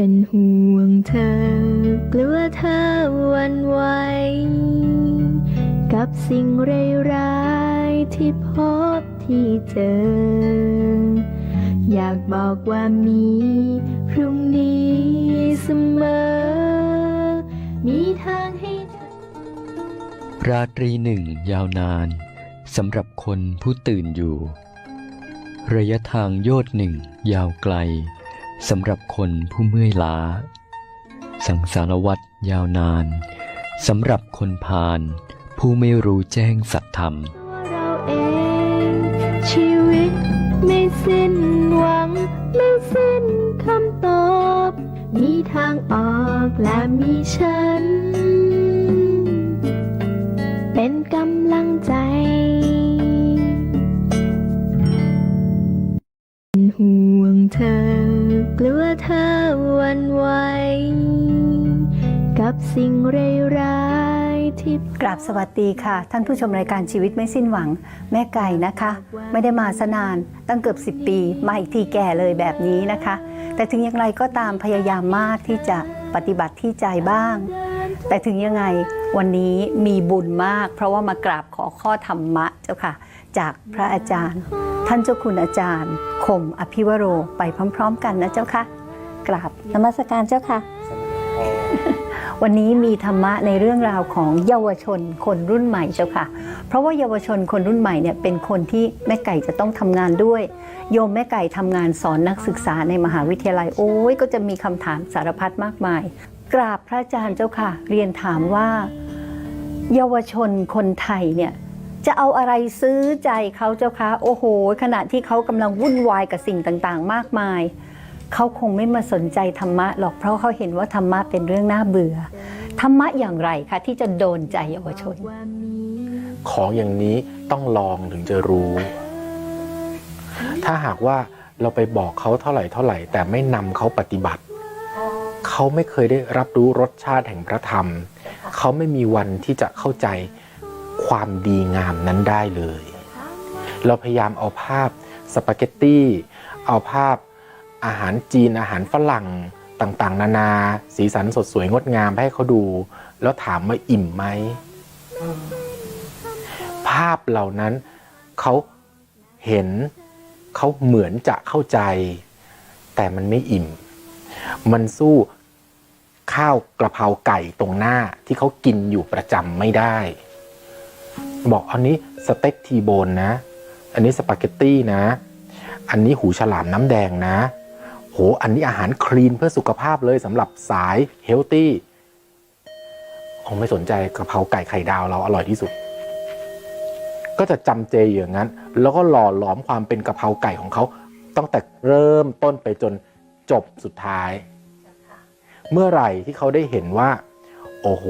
เป็นห่วงเธอกลัวเธอวันไหวกับสิ่งร้ายๆที่พบที่เจอ อยากบอกว่ามีพรุ่งนี้เสมอ มีทางให้ราตรีหนึ่งยาวนานสำหรับคนผู้ตื่นอยู่ ระยะทางโยดหนึ่งยาวไกล สำหรับคนผู้เมื่อยล้า สังสารวัตรยาวนานสำหรับคนพาลผู้ไม่รู้แจ้งสัตธรรม เราเองชีวิตไม่สิ้นหวัง ไม่สิ้นคำตอบ มีทางออกและมีฉัน เป็นกำลังใจห่วงเธอ กลัวเธอวันไหวกับสิ่งร้ายๆที่กราบสวัสดีค่ะ ท่านผู้ชมรายการชีวิตไม่สิ้นหวัง แม่ไก่นะคะ ไม่ได้มาสนานตั้งเกือบ 10 ปี มาอีกทีแก่เลยแบบนี้นะคะ แต่ถึงอย่างไรก็ตามพยายามมากที่จะปฏิบัติที่ใจบ้าง แต่ถึงยังไงวันนี้มีบุญมาก เพราะว่ามากราบขอข้อธรรมะเจ้าค่ะ จากพระอาจารย์ ท่านเจ้าคุณอาจารย์คมอภิวโรไปพร้อม ๆ กันนะเจ้าค่ะกราบนมัสการเจ้าค่ะ วันนี้มีธรรมะในเรื่องราวของเยาวชนคนรุ่นใหม่เจ้าค่ะ เพราะว่าเยาวชนคนรุ่นใหม่เนี่ยเป็นคนที่แม่ไก่จะต้องทำงานด้วย โยมแม่ไก่ทำงานสอนนักศึกษาในมหาวิทยาลัยโอ้ยก็จะมีคำถามสารพัดมากมาย กราบพระอาจารย์เจ้าค่ะ เรียนถามว่า เยาวชนคนไทยเนี่ย จะเอาอะไรซื้อใจเขาเจ้าคะโอ้โห ขณะที่เขากำลังวุ่นวายกับสิ่งต่างๆ มากมาย เขาคงไม่มาสนใจธรรมะหรอกเพราะเขาเห็นว่าธรรมะเป็นเรื่องน่าเบื่อ ธรรมะอย่างไรคะที่จะโดนใจเยาวชน ของอย่างนี้ต้องลองถึงจะรู้ ถ้าหากว่าเราไปบอกเขาเท่าไหร่เท่าไหร่ แต่ไม่นำเขาปฏิบัติ เขาไม่เคยได้รับรู้รสชาติแห่งพระธรรม เขาไม่มีวันที่จะเข้าใจ ความดีงามนั้นได้เลย เราพยายามเอาภาพสปาเกตตี้ เอาภาพอาหารจีนอาหารฝรั่งต่างๆ นานาสีสันสดสวยงดงามให้เขาดู แล้วถามว่าอิ่มไหม ภาพเหล่านั้นเขาเห็นเขาเหมือนจะเข้าใจ แต่มันไม่อิ่ม มันสู้ข้าวกระเพราไก่ตรงหน้าที่เขากินอยู่ประจำไม่ได้ บอกอันนี้สเต็กทีโบนนะ อันนี้สปาเกตตี้นะ อันนี้หูฉลามน้ำแดงนะ โห อันนี้อาหารคลีนเพื่อสุขภาพเลยสำหรับสายเฮลตี้คงไม่สนใจกระเพราไก่ไข่ดาวเราอร่อยที่สุด ก็จะจำเจอยู่อย่างนั้น แล้วก็หล่อหลอมความเป็นกะเพราไก่ของเขาตั้งแต่เริ่มต้นไปจนจบสุดท้าย เมื่อไหร่ที่เขาได้เห็นว่า โอ้โห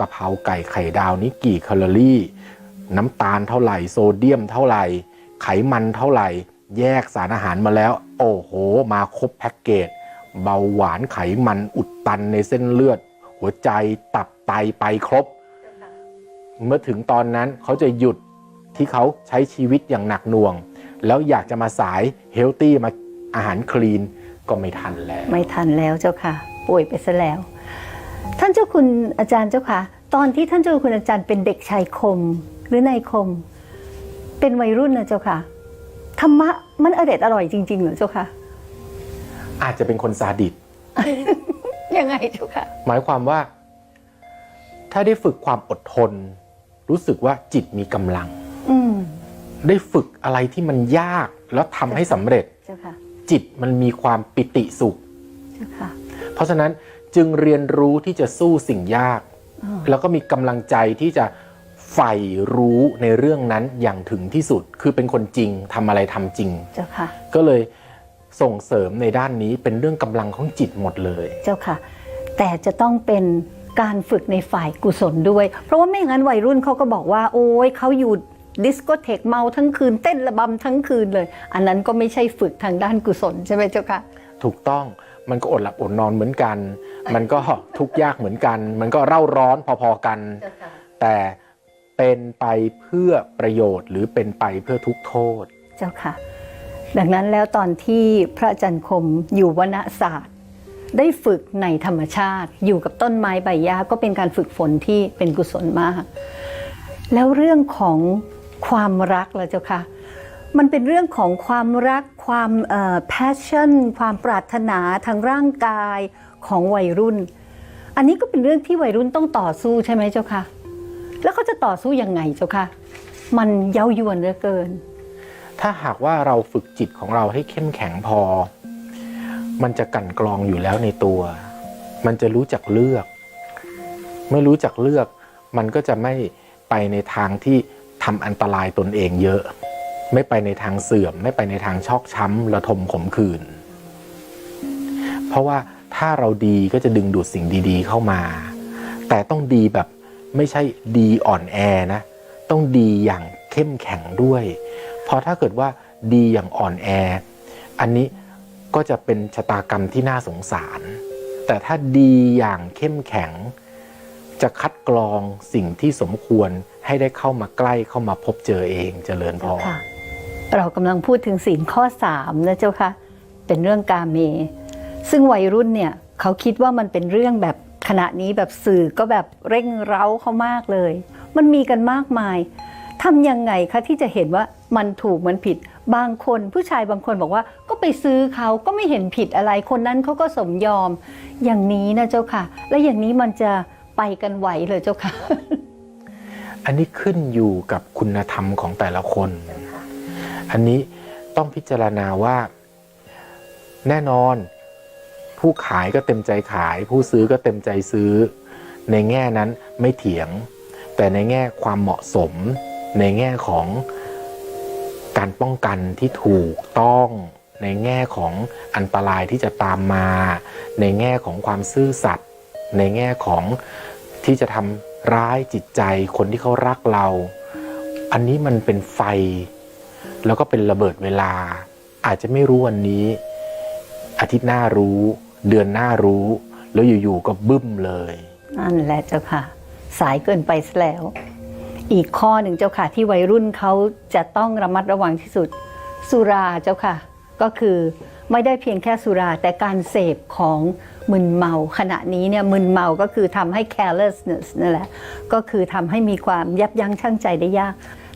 กะเพราไก่ไข่ดาวนี้กี่แคลอรี่ น้ำตาลเท่าไหร่โซเดียมเท่าไหร่ ไขมันเท่าไหร่ แยกสารอาหารมาแล้ว โอ้โห มาครบแพ็กเกจเบาหวานไขมันอุดตันในเส้นเลือด หัวใจตับไตไปครบ เมื่อถึงตอนนั้นเขาจะหยุดที่เขาใช้ชีวิตอย่างหนักหน่วง แล้วอยากจะมาสายเฮลตี้มาอาหารคลีนก็ไม่ทันแล้ว ไม่ทันแล้วเจ้าค่ะ ป่วยไปซะแล้ว ท่านเจ้าคุณอาจารย์เจ้าค่ะ ตอนที่ท่านเจ้าคุณอาจารย์เป็นเด็กชายคมหรือนายคม เป็นวัยรุ่นนะเจ้าค่ะธรรมะมันอร่อยอร่อยจริงๆเหรอเจ้าค่ะ อาจจะเป็นคนซาดิสยังไงเจ้าค่ะ หมายความว่า ถ้าได้ฝึกความอดทน รู้สึกว่าจิตมีกำลังอืมได้ฝึกอะไรที่มันยากแล้วทำให้สำเร็จ เจ้าค่ะ จิตมันมีความปิติสุข เจ้าค่ะเพ ราะฉะนั้นจึงเรียนรู้ที่จะสู้สิ่งยากอ๋อแล้วก็มีกำลังใจที่จะใฝ่รู้ในเรื่องนั้นอย่างถึงที่สุด คือเป็นคนจริงทำอะไรทำจริง เจ้าค่ะ ก็เลยส่งเสริมในด้านนี้เป็นเรื่องกำลังของจิตหมดเลย เจ้าค่ะ แต่จะต้องเป็นการฝึกในฝ่ายกุศลด้วย เพราะว่าไม่อย่างนั้นวัยรุ่นเขาก็บอกว่า โอ้ยเขาอยู่ดิสโกเทกเมาทั้งคืนเต้นระบำทั้งคืนเลย อันนั้นก็ไม่ใช่ฝึกทางด้านกุศลใช่ไหมเจ้าค่ะ ถูกต้อง มันก็อดหลับอดนอนเหมือนกัน มันก็ทุกข์ยากเหมือนกัน มันก็เร่าร้อนพอๆกัน แต่เป็นไปเพื่อประโยชน์ หรือเป็นไปเพื่อทุกโทษ เจ้าค่ะ ดังนั้นแล้วตอนที่พระอาจารย์คมอยู่วณศาสตร์ ได้ฝึกในธรรมชาติ อยู่กับต้นไม้ใบหญ้าก็เป็นการฝึกฝนที่เป็นกุศลมาก แล้วเรื่องของความรักล่ะเจ้าค่ะ มันเป็นเรื่องของความรักความ passion ความปรารถนาทางร่างกายของวัยรุ่น อันนี้ก็เป็นเรื่องที่วัยรุ่นต้องต่อสู้ใช่ไหมเจ้าค่ะ แล้วเขาจะต่อสู้ยังไงเจ้าค่ะ มันเย้ายวนเหลือเกิน ถ้าหากว่าเราฝึกจิตของเราให้เข้มแข็งพอ มันจะกั่นกรองอยู่แล้วในตัว มันจะรู้จักเลือก ไม่รู้จักเลือก มันก็จะไม่ไปในทางที่ทำอันตรายตนเองเยอะ ไม่ไปในทางเสื่อม ไม่ไปในทางชอกช้ำระทมขมขื่นเพราะว่าถ้าเราดีก็จะดึงดูดสิ่งดีๆเข้ามา แต่ต้องดีแบบไม่ใช่ดีอ่อนแอนะ ต้องดีอย่างเข้มแข็งด้วย เพราะถ้าเกิดว่าดีอย่างอ่อนแอ อันนี้ก็จะเป็นชะตากรรมที่น่าสงสาร แต่ถ้าดีอย่างเข้มแข็ง จะคัดกรองสิ่งที่สมควรให้ได้เข้ามาใกล้เข้ามาพบเจอเองเจริญพร เรากำลังพูดถึงศีลข้อ3นะเจ้าค่ะเป็นเรื่องกาเม ซึ่งวัยรุ่นเนี่ยเขาคิดว่ามันเป็นเรื่องแบบขณะนี้แบบสื่อก็แบบเร่งเร้าเขามากเลย มันมีกันมากมายทำยังไงคะที่จะเห็นว่ามันถูกมันผิด บางคนผู้ชายบางคนบอกว่า ก็ไปซื้อเขาก็ไม่เห็นผิดอะไร คนนั้นเขาก็สมยอม อย่างนี้นะเจ้าค่ะ และอย่างนี้มันจะไปกันไหวเลยเจ้าค่ะ อันนี้ขึ้นอยู่กับคุณธรรมของแต่ละคน อันนี้ต้องพิจารณาว่า แน่นอน ผู้ขายก็เต็มใจขาย ผู้ซื้อก็เต็มใจซื้อ ในแง่นั้นไม่เถียง แต่ในแง่ความเหมาะสม ในแง่ของการป้องกันที่ถูกต้องในแง่ของอันตรายที่จะตามมา ในแง่ของความซื่อสัตย์ในแง่ของที่จะทำร้ายจิตใจคนที่เขารักเรา อันนี้มันเป็นไฟ แล้วก็เป็นระเบิดเวลา อาจจะไม่รู้วันนี้ อาทิตย์หน้ารู้ เดือนหน้ารู้ แล้วอยู่ๆก็บึ้มเลย นั่นแหละเจ้าค่ะ สายเกินไปซะแล้ว อีกข้อหนึ่งเจ้าค่ะ ที่วัยรุ่นเขาจะต้องระมัดระวังที่สุด สุราเจ้าค่ะ ก็คือไม่ได้เพียงแค่สุรา แต่การเสพของมึนเมา ขณะนี้เนี่ยมึนเมาก็คือทำให้ carelessness นั่นแหละก็คือทำให้มีความยับยั้งชั่งใจได้ยาก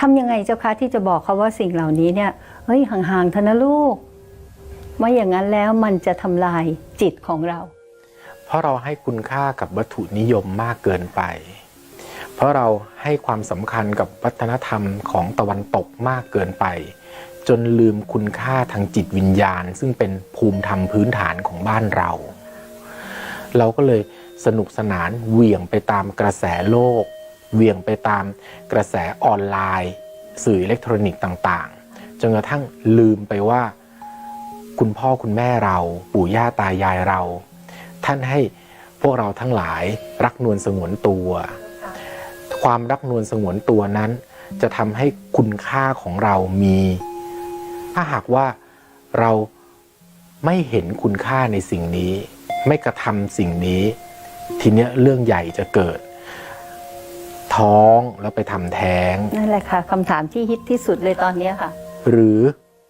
ทำยังไงเจ้าคะที่จะบอกเขาว่าสิ่งเหล่านี้เนี่ยเฮ้ยห่างๆเถอะนะลูกไม่อย่างนั้นแล้วมันจะทำลายจิตของเรา เพราะเราให้คุณค่ากับวัตถุนิยมมากเกินไป เพราะเราให้ความสำคัญกับวัฒนธรรมของตะวันตกมากเกินไป จนลืมคุณค่าทางจิตวิญญาณ ซึ่งเป็นภูมิธรรมพื้นฐานของบ้านเรา เราก็เลยสนุกสนานเหวี่ยงไปตามกระแสโลก เวียงไปตามกระแสออนไลน์ สื่ออิเล็กทรอนิกส์ต่างๆ จนกระทั่งลืมไปว่า คุณพ่อคุณแม่เราปู่ย่าตายายเรา ท่านให้พวกเราทั้งหลายรักนวลสงวนตัว ความรักนวลสงวนตัวนั้น จะทำให้คุณค่าของเรามี ถ้าหากว่าเราไม่เห็นคุณค่าในสิ่งนี้ ไม่กระทำสิ่งนี้ ทีเนี้ยเรื่องใหญ่จะเกิด ท้องแล้วไปทำแท้ง นั่นแหละค่ะคำถามที่ฮิตที่สุดเลยตอนนี้ค่ะ หรือ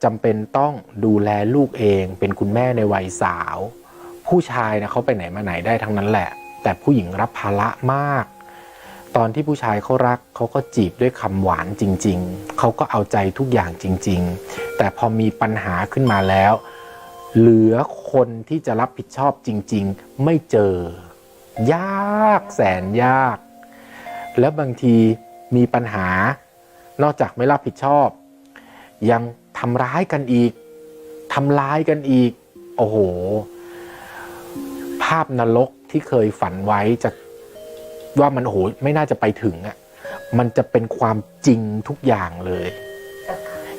จำเป็นต้องดูแลลูกเองเป็นคุณแม่ในวัยสาว ผู้ชายนะเขาไปไหนมาไหนได้ทั้งนั้นแหละ แต่ผู้หญิงรับภาระมาก ตอนที่ผู้ชายเขารักเขาก็จีบด้วยคำหวานจริง ๆ เขาก็เอาใจทุกอย่างจริง ๆ แต่พอมีปัญหาขึ้นมาแล้ว เหลือคนที่จะรับผิดชอบจริง ๆ ไม่เจอ ยากแสนยาก แล้วบางทีมีปัญหา นอกจากไม่รับผิดชอบ ยังทำร้ายกันอีกทำร้ายกันอีก โอ้โห ภาพนรกที่เคยฝันไว้จะว่ามันโอ้โหไม่น่าจะไปถึงอะ่ะ มันจะเป็นความจริงทุกอย่างเลย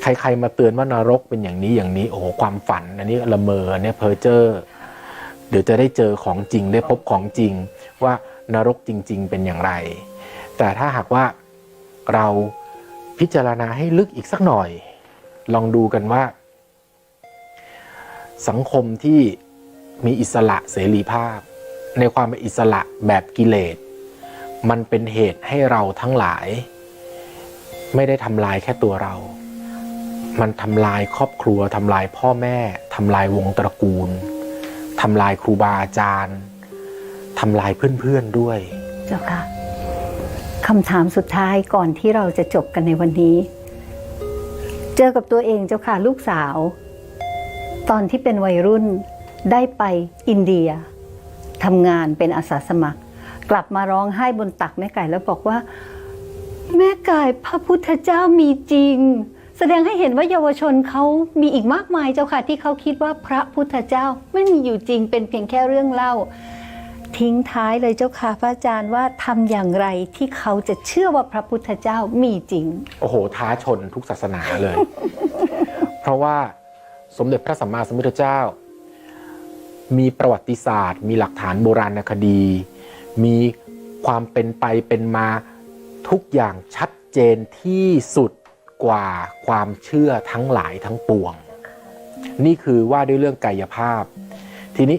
ใครๆมาเตือนว่านรกเป็นอย่างนี้อย่างนี้ โอ้โหความฝันอันนี้ละเมออันนี้เพอเจอร์เดี๋ยวจะได้เจอของจริงได้พบของจริงว่านรกจริง ๆ เป็นอย่างไร แต่ถ้าหากว่าเราพิจารณาให้ลึกอีกสักหน่อย ลองดูกันว่า สังคมที่มีอิสระเสรีภาพ ในความเป็นอิสระแบบกิเลส มันเป็นเหตุให้เราทั้งหลาย ไม่ได้ทำลายแค่ตัวเรา มันทำลายครอบครัวทำลายพ่อแม่ทำลายวงตระกูลทำลายครูบาอาจารย์ทำลายเพื่อนๆด้วย เจ้าค่ะ คำถามสุดท้ายก่อนที่เราจะจบกันในวันนี้ เจอกับตัวเองเจ้าค่ะลูกสาว ตอนที่เป็นวัยรุ่นได้ไปอินเดียทำงานเป็นอาสาสมัคร กลับมาร้องไห้บนตักแม่ไก่แล้วบอกว่า แม่ไก่พระพุทธเจ้ามีจริง แสดงให้เห็นว่าเยาวชนเขามีอีกมากมายเจ้าค่ะที่เขาคิดว่าพระพุทธเจ้าไม่มีอยู่จริง เป็นเพียงแค่เรื่องเล่า ทิ้งท้ายเลยเจ้าค่ะพระอาจารย์ว่าทำอย่างไรที่เขาจะเชื่อว่าพระพุทธเจ้ามีจริง โอ้โห ท้าชนทุกศาสนาเลย เพราะว่าสมเด็จพระสัมมาสัมพุทธเจ้า มีประวัติศาสตร์ มีหลักฐานโบราณคดี มีความเป็นไปเป็นมาทุกอย่างชัดเจนที่สุดกว่าความเชื่อทั้งหลายทั้งปวง นี่คือว่าด้วยเรื่องกายภาพ ทีนี้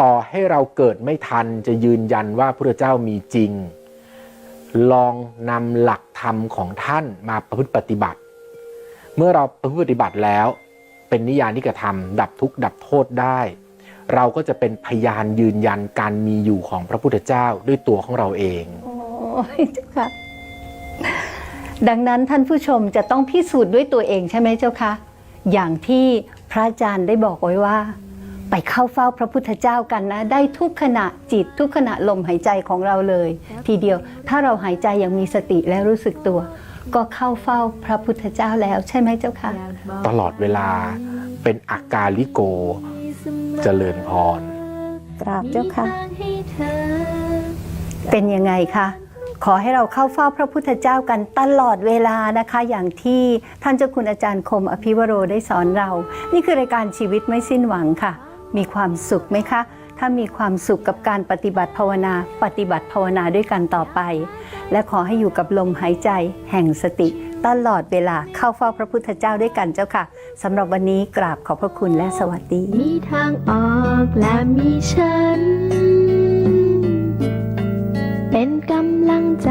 ต่อให้เราเกิดไม่ทันจะยืนยันว่าพระเจ้ามีจริง ลองนำหลักธรรมของท่านมาประพฤติปฏิบัติ เมื่อเราประพฤติปฏิบัติแล้ว เป็นนิยานิกระทำดับทุกข์ดับโทษได้ เราก็จะเป็นพยานยืนยันการมีอยู่ของพระพุทธเจ้าด้วยตัวของเราเองโอ้ยเจ้าค่ะดังนั้นท่านผู้ชมจะต้องพิสูจน์ด้วยตัวเองใช่ไหมเจ้าคะอย่างที่พระอาจารย์ได้บอกไว้ว่า ไปเข้าเฝ้าพระพุทธเจ้ากันนะ ได้ทุกขณะจิตทุกขณะลมหายใจของเราเลย ทีเดียวถ้าเราหายใจอย่างมีสติและรู้สึกตัว ก็เข้าเฝ้าพระพุทธเจ้าแล้วใช่ไหมเจ้าคะตลอดเวลาเป็นอากาลิโกเจริญพรกราบเจ้าค่ะ เป็นยังไงคะขอให้เราเข้าเฝ้าพระพุทธเจ้ากันตลอดเวลานะคะ อย่างที่ท่านเจ้าคุณอาจารย์คมอภิวโรได้สอนเรา นี่คือรายการชีวิตไม่สิ้นหวังค่ะ มีความสุขไหมคะ ถ้ามีความสุขกับการปฏิบัติภาวนา ปฏิบัติภาวนาด้วยกันต่อไป และขอให้อยู่กับลมหายใจ แห่งสติ ตลอดเวลาเข้าเฝ้าพระพุทธเจ้าด้วยกันเจ้าค่ะสำหรับวันนี้กราบขอบพระคุณและสวัสดี มีทางออกและมีฉัน เป็นกำลังใจ